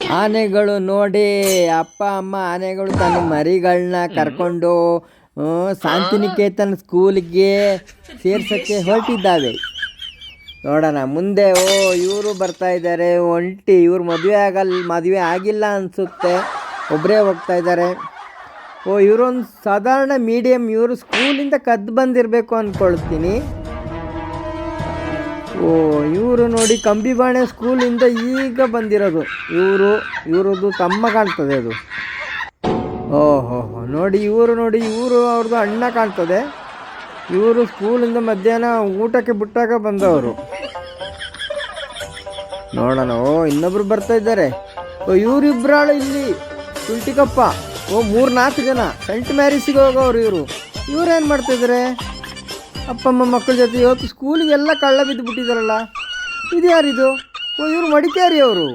ಆನೆಗಳು ನೋಡಿ ಅಪ್ಪ ಅಮ್ಮ ಆನೆಗಳು ತನ್ನ ಮರಿಗಳನ್ನ ಕರ್ಕೊಂಡು ಶಾಂತಿನಿಕೇತನ ಸ್ಕೂಲ್ಗೆ ಸೇರ್ಸಕ್ಕೆ ಹೊರಟಿದ್ದಾವೆ. ನೋಡೋಣ ಮುಂದೆ ಓ ಇವರು ಬರ್ತಾ ಇದ್ದಾರೆ. ಒಂಟಿ ಇವ್ರು ಮದುವೆ ಆಗಲ್ಲ ಮದುವೆ ಆಗಿಲ್ಲ ಅನಿಸುತ್ತೆ. ಒಬ್ಬರೇ ಹೋಗ್ತಾ ಇದ್ದಾರೆ. ಓ ಇವರೊಂದು ಸಾಧಾರಣ ಮೀಡಿಯಮ್ ಇವರು ಸ್ಕೂಲಿಂದ ಕದ್ದು ಬಂದಿರಬೇಕು ಅಂದ್ಕೊಳ್ತೀನಿ ಓ, ಇವರು ನೋಡಿ ಕಂಬಿಬಾಣೆ ಸ್ಕೂಲಿಂದ ಈಗ ಬಂದಿರೋದು. ಇವರು, ಇವರದ್ದು ತಮ್ಮ ಕಾಣ್ತದೆ ಅದು. ಓಹೋ, ನೋಡಿ ಇವರು ನೋಡಿ, ಇವರು ಅವ್ರದ್ದು ಅಣ್ಣ ಕಾಣ್ತದೆ. ಇವರು ಸ್ಕೂಲಿಂದ ಮಧ್ಯಾಹ್ನ ಊಟಕ್ಕೆ ಬಿಟ್ಟಾಗ ಬಂದವರು. ನೋಡೋಣ, ಓ, ಇನ್ನೊಬ್ರು ಬರ್ತಾ ಇದ್ದಾರೆ. ಓ, ಇವರಿಬ್ರಾಳು ಇಲ್ಲಿ ತುಲ್ಟಿಕಪ್ಪ ಓ ಮೂರು ನಾಲ್ಕು ಜನ ಸೆಂಟ್ ಮ್ಯಾರಿಸಿಗೆ ಹೋಗೋರು ಇವರು. ಇವ್ರೇನು ಮಾಡ್ತಾ ಇದ್ದಾರೆ ಅಪ್ಪ ಅಮ್ಮ ಮಕ್ಕಳ ಜೊತೆ ಇವತ್ತು ಸ್ಕೂಲಿಗೆಲ್ಲ ಕಳ್ಳ ಬಿದ್ದು ಬಿಟ್ಟಿದ್ದಾರಲ್ಲ ಇದು ಯಾರಿದು? ಓ, ಇವರು ಮಡಿಕೇರಿ ಅವರು